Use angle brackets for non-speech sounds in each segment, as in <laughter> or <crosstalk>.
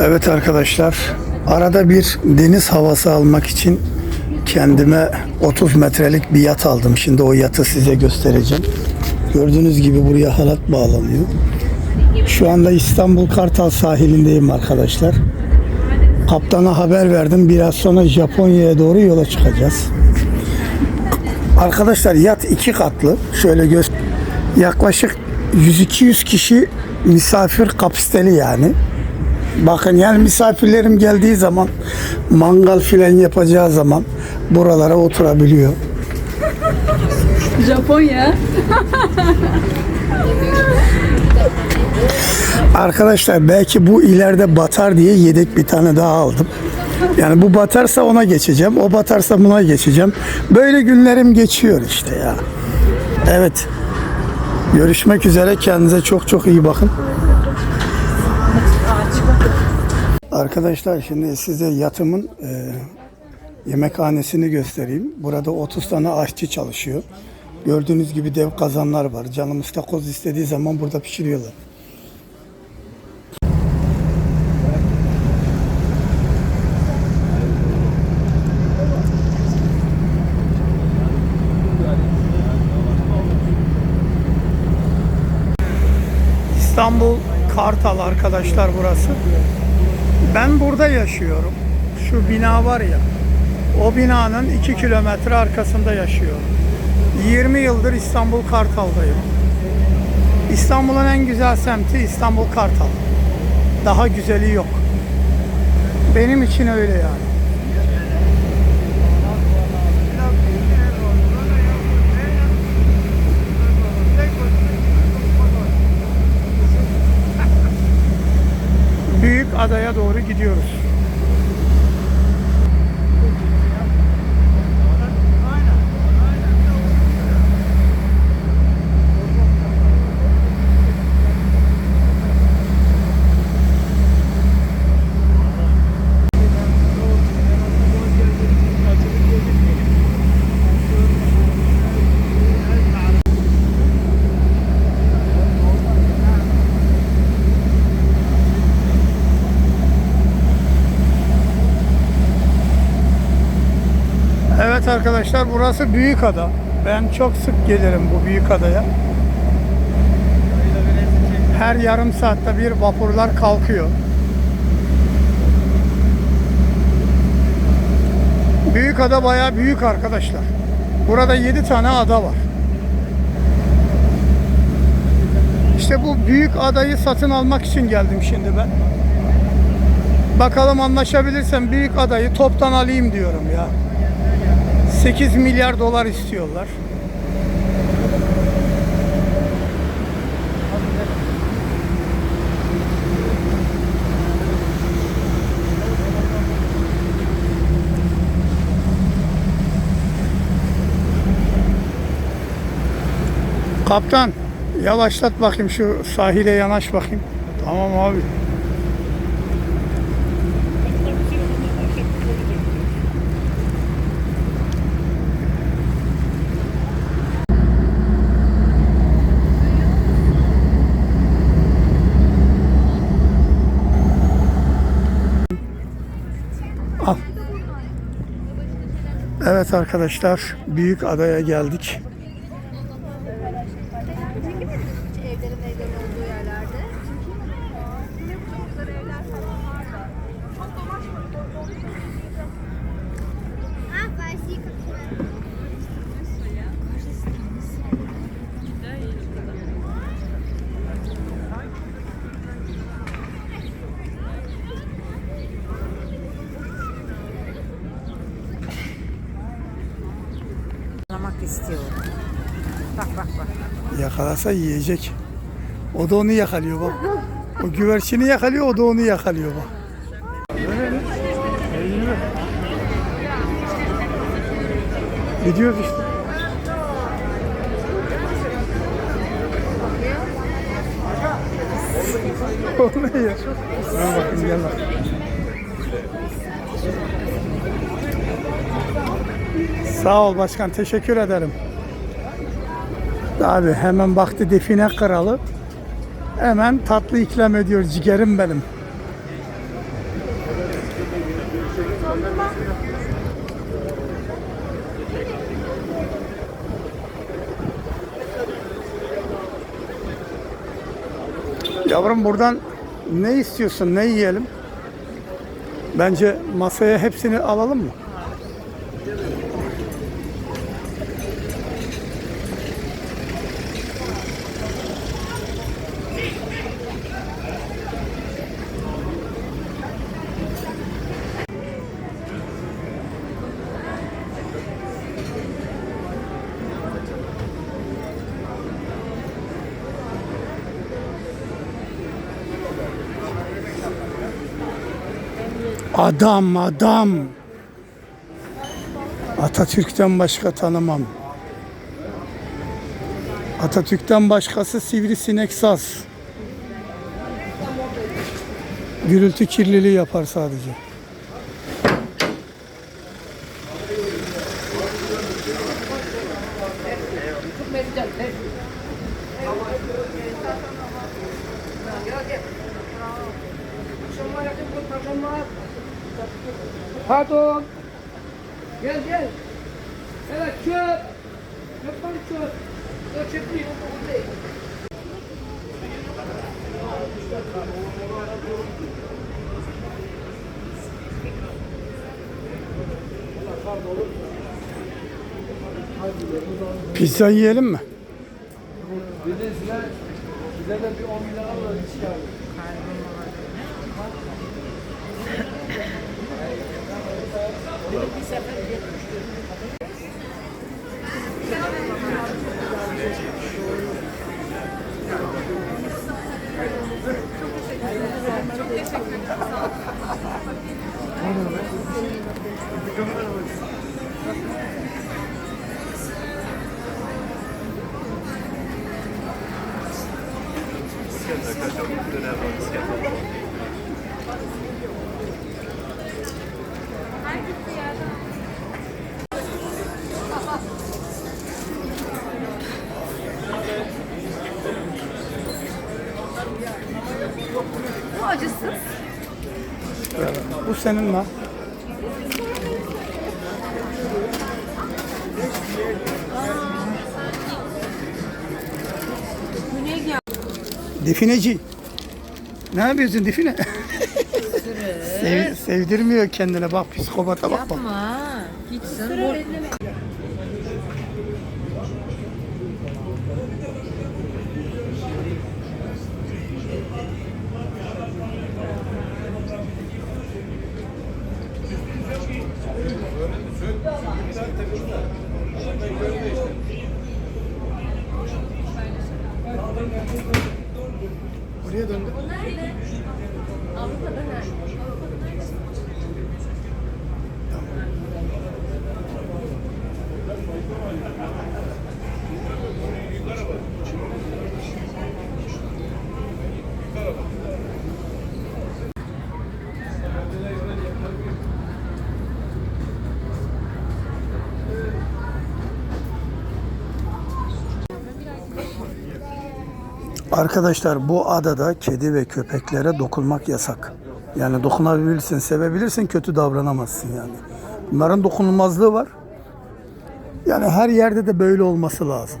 Evet arkadaşlar, arada bir deniz havası almak için kendime 30 metrelik bir yat aldım. Şimdi o yatı size göstereceğim. Gördüğünüz gibi buraya halat bağlanıyor. Şu anda İstanbul Kartal sahilindeyim arkadaşlar. Kaptana haber verdim. Biraz sonra Japonya'ya doğru yola çıkacağız. Arkadaşlar yat iki katlı. Şöyle göz yaklaşık 100-200 kişi misafir kapasiteli yani. Bakın yani misafirlerim geldiği zaman mangal filan yapacağı zaman buralara oturabiliyor. Japonya. Arkadaşlar belki bu ileride batar diye yedek bir tane daha aldım. Yani bu batarsa ona geçeceğim. O batarsa buna geçeceğim. Böyle günlerim geçiyor işte ya. Evet. Görüşmek üzere. Kendinize çok çok iyi bakın. Arkadaşlar şimdi size yatımın e, yemekhanesini göstereyim. Burada 30 tane aşçı çalışıyor. Gördüğünüz gibi dev kazanlar var. Canımız takoz istediği zaman burada pişiriyorlar. İstanbul Kartal arkadaşlar burası. Ben burada yaşıyorum. Şu bina var ya. O binanın 2 kilometre arkasında yaşıyorum. 20 yıldır İstanbul Kartal'dayım. İstanbul'un en güzel semti İstanbul Kartal. Daha güzeli yok. Benim için öyle yani. Adaya doğru gidiyoruz. Evet arkadaşlar burası Büyükada. Ben çok sık gelirim bu Büyükada'ya. Her yarım saatte bir vapurlar kalkıyor. Büyükada bayağı büyük arkadaşlar. Burada 7 tane ada var. İşte bu büyük adayı satın almak için geldim şimdi ben. Bakalım anlaşabilirsem büyük adayı toptan alayım diyorum ya. 8 milyar dolar istiyorlar. Kaptan yavaşlat bakayım şu sahile yanaş bakayım. Tamam abi. Evet arkadaşlar büyük adaya geldik. evlerin meydan olduğu yerlerde. Çok güzel evler falan var da. Çok dolaşmadım. Ah, Farsi kapısı. Anlamak istiyorum. Bak bak bak. Yakalasa yiyecek. O da onu yakalıyor bak. O güvercini yakalıyor, o da onu yakalıyor bak. Gidiyoruz işte. <laughs> o ne ya? Dur bakayım gel bak. Sağ ol başkan, teşekkür ederim. Abi hemen baktı define kralı. Hemen tatlı ikram ediyor ciğerim benim. Yavrum buradan ne istiyorsun? Ne yiyelim? Bence masaya hepsini alalım mı? Adam adam. Atatürk'ten başka tanımam. Atatürk'ten başkası sivrisinek saz. Gürültü kirliliği yapar sadece. Pardon. Gel gel. Evet çöp. Yapalım çöp. Yok çöp değil. o değil. Pizza yiyelim mi? Bir de bir 10 lira alın. Bu acısız. Bu senin mi? Bu ne ya? Defineci. Ne yapıyorsun define? <laughs> Sev- sevdirmiyor kendine bak psikopata bak bak. Yapma. Gitsin. Bu... Buraya döndü. Avrupa'da nerede? Arkadaşlar bu adada kedi ve köpeklere dokunmak yasak. Yani dokunabilirsin, sevebilirsin, kötü davranamazsın yani. Bunların dokunulmazlığı var. Yani her yerde de böyle olması lazım.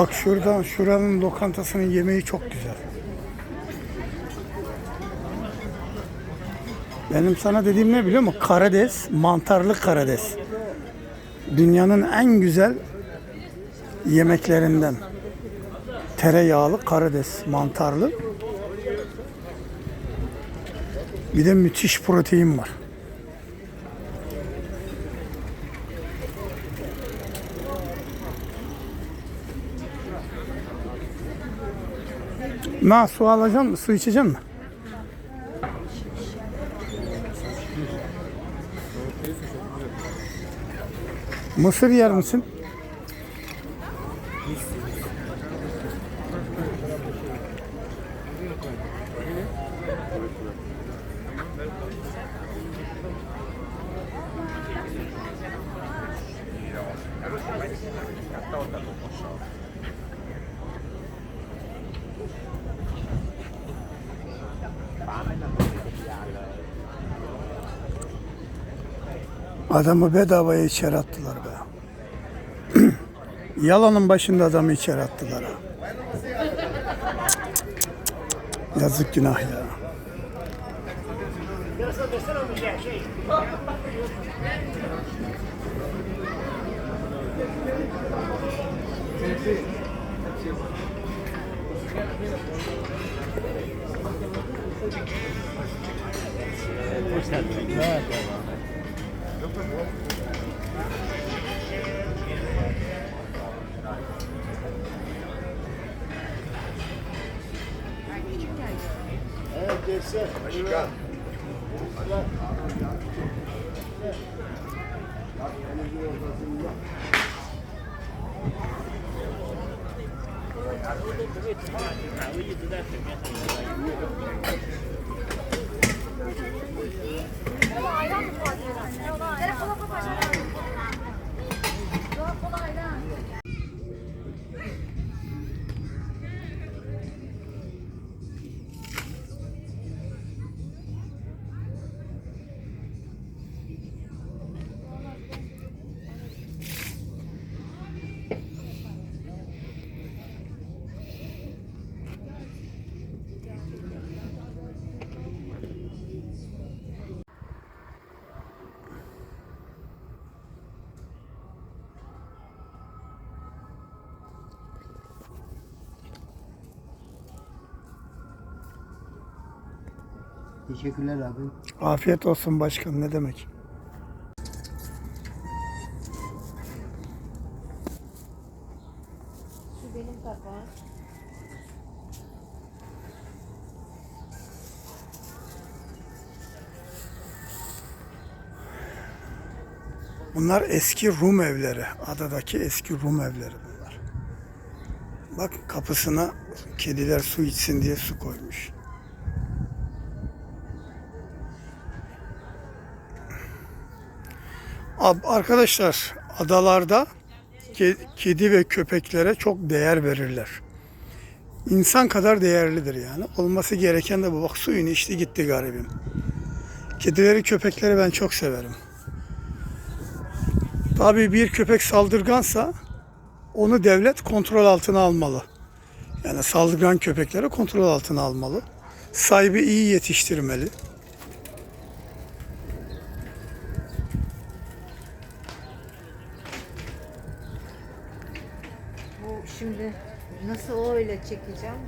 Bak şuradan, şuranın lokantasının yemeği çok güzel. Benim sana dediğim ne biliyor musun? Karades, mantarlı karades. Dünyanın en güzel yemeklerinden. Tereyağlı karides mantarlı. Bir de müthiş protein var. Na su alacak mı? Su içecek mi? Mısır yer misin? Adamı bedavaya içeri attılar be. <clears throat> Yalanın başında adamı içeri attılar ha. Yazık günah ya. Evet geçse. Başkan. Teşekkürler abi. Afiyet olsun başkan ne demek. Şu benim tabağım. Bunlar eski Rum evleri. Adadaki eski Rum evleri bunlar. Bak kapısına kediler su içsin diye su koymuş. Arkadaşlar adalarda ke- kedi ve köpeklere çok değer verirler. İnsan kadar değerlidir yani. Olması gereken de bu. Bak suyunu içti gitti garibim. Kedileri köpekleri ben çok severim. Tabii bir köpek saldırgansa onu devlet kontrol altına almalı. Yani saldırgan köpekleri kontrol altına almalı. Sahibi iyi yetiştirmeli. Bu şimdi nasıl öyle çekeceğim?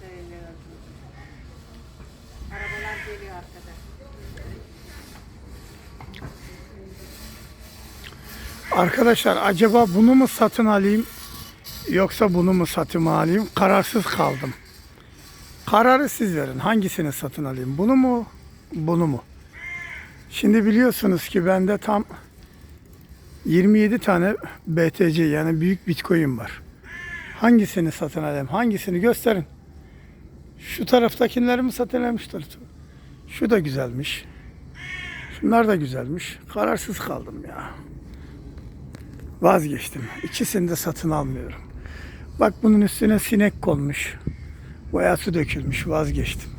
Söylüyordu. Arabalar geliyor arkada. Arkadaşlar acaba bunu mu satın alayım yoksa bunu mu satın alayım? Kararsız kaldım. Kararı siz verin. Hangisini satın alayım? Bunu mu? Bunu mu? Şimdi biliyorsunuz ki bende tam 27 tane BTC yani büyük Bitcoin var. Hangisini satın alayım? Hangisini gösterin. Şu taraftakileri mi satın alayım? Şu tarafta. Şu da güzelmiş. Şunlar da güzelmiş. Kararsız kaldım ya. Vazgeçtim. İkisini de satın almıyorum. Bak bunun üstüne sinek konmuş. Boyası dökülmüş. Vazgeçtim.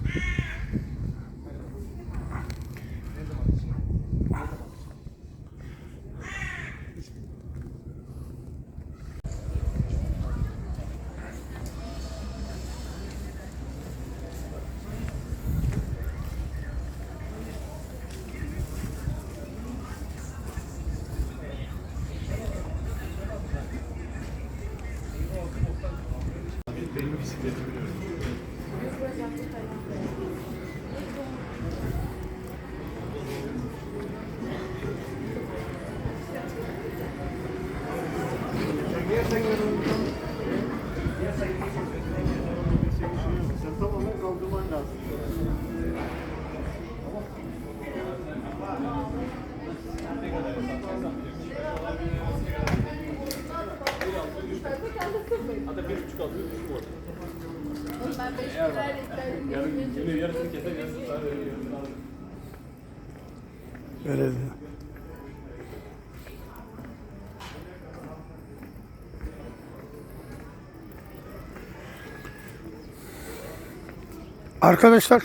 Arkadaşlar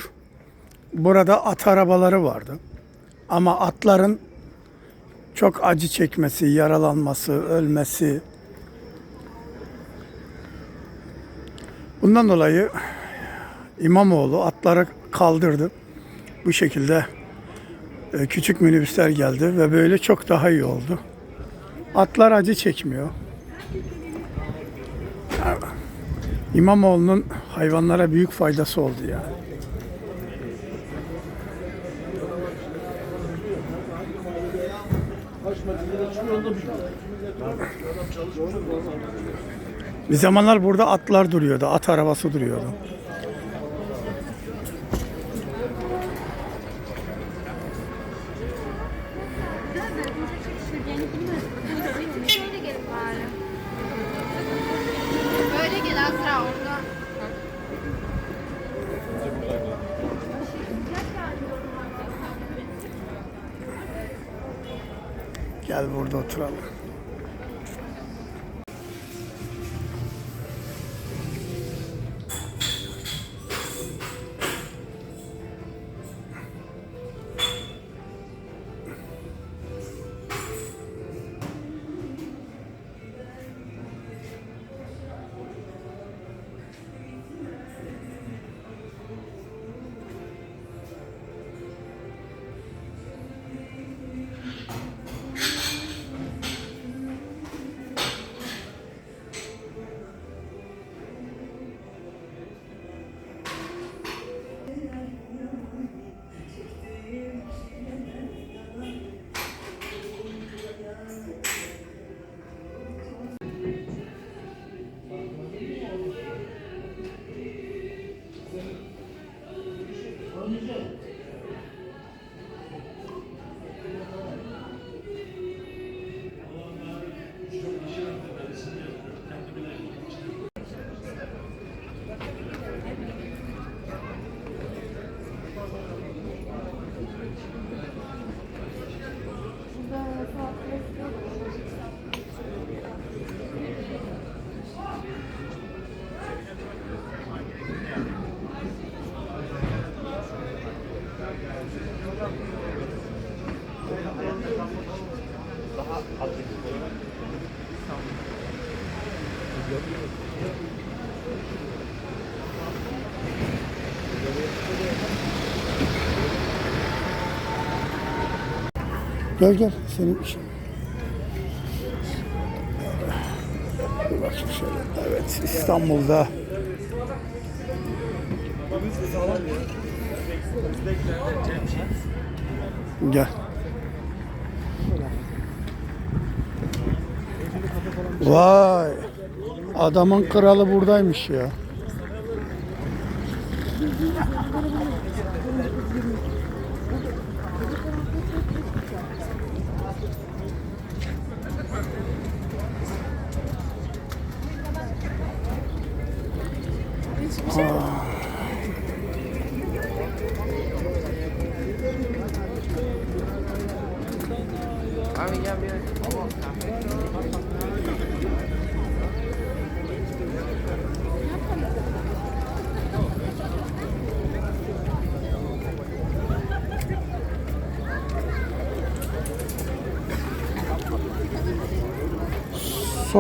burada at arabaları vardı. Ama atların çok acı çekmesi, yaralanması, ölmesi bundan dolayı İmamoğlu atları kaldırdı. Bu şekilde e, küçük minibüsler geldi ve böyle çok daha iyi oldu. Atlar acı çekmiyor. Ya, İmamoğlu'nun hayvanlara büyük faydası oldu yani. Bir zamanlar burada atlar duruyordu, at arabası duruyordu. What do you think? Gel gel senin için. Bakayım şöyle. Evet İstanbul'da Gel. Vay. Adamın kralı buradaymış ya.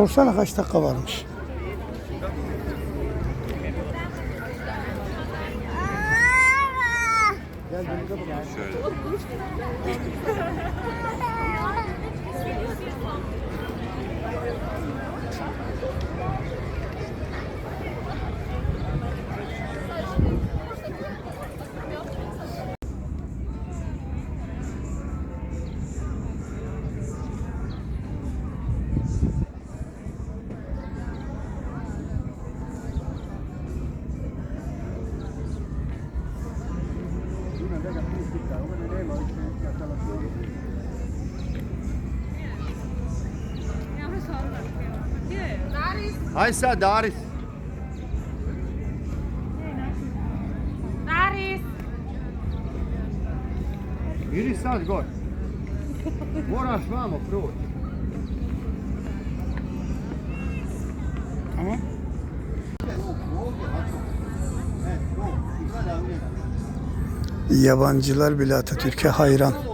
Sorsana kaç dakika varmış. Gel, gel, gel. <laughs> Hajsa Daris. Daris. Idi sad gor. Moraš vamo proći. Tamam. Yabancılar bile Atatürk'e hayran.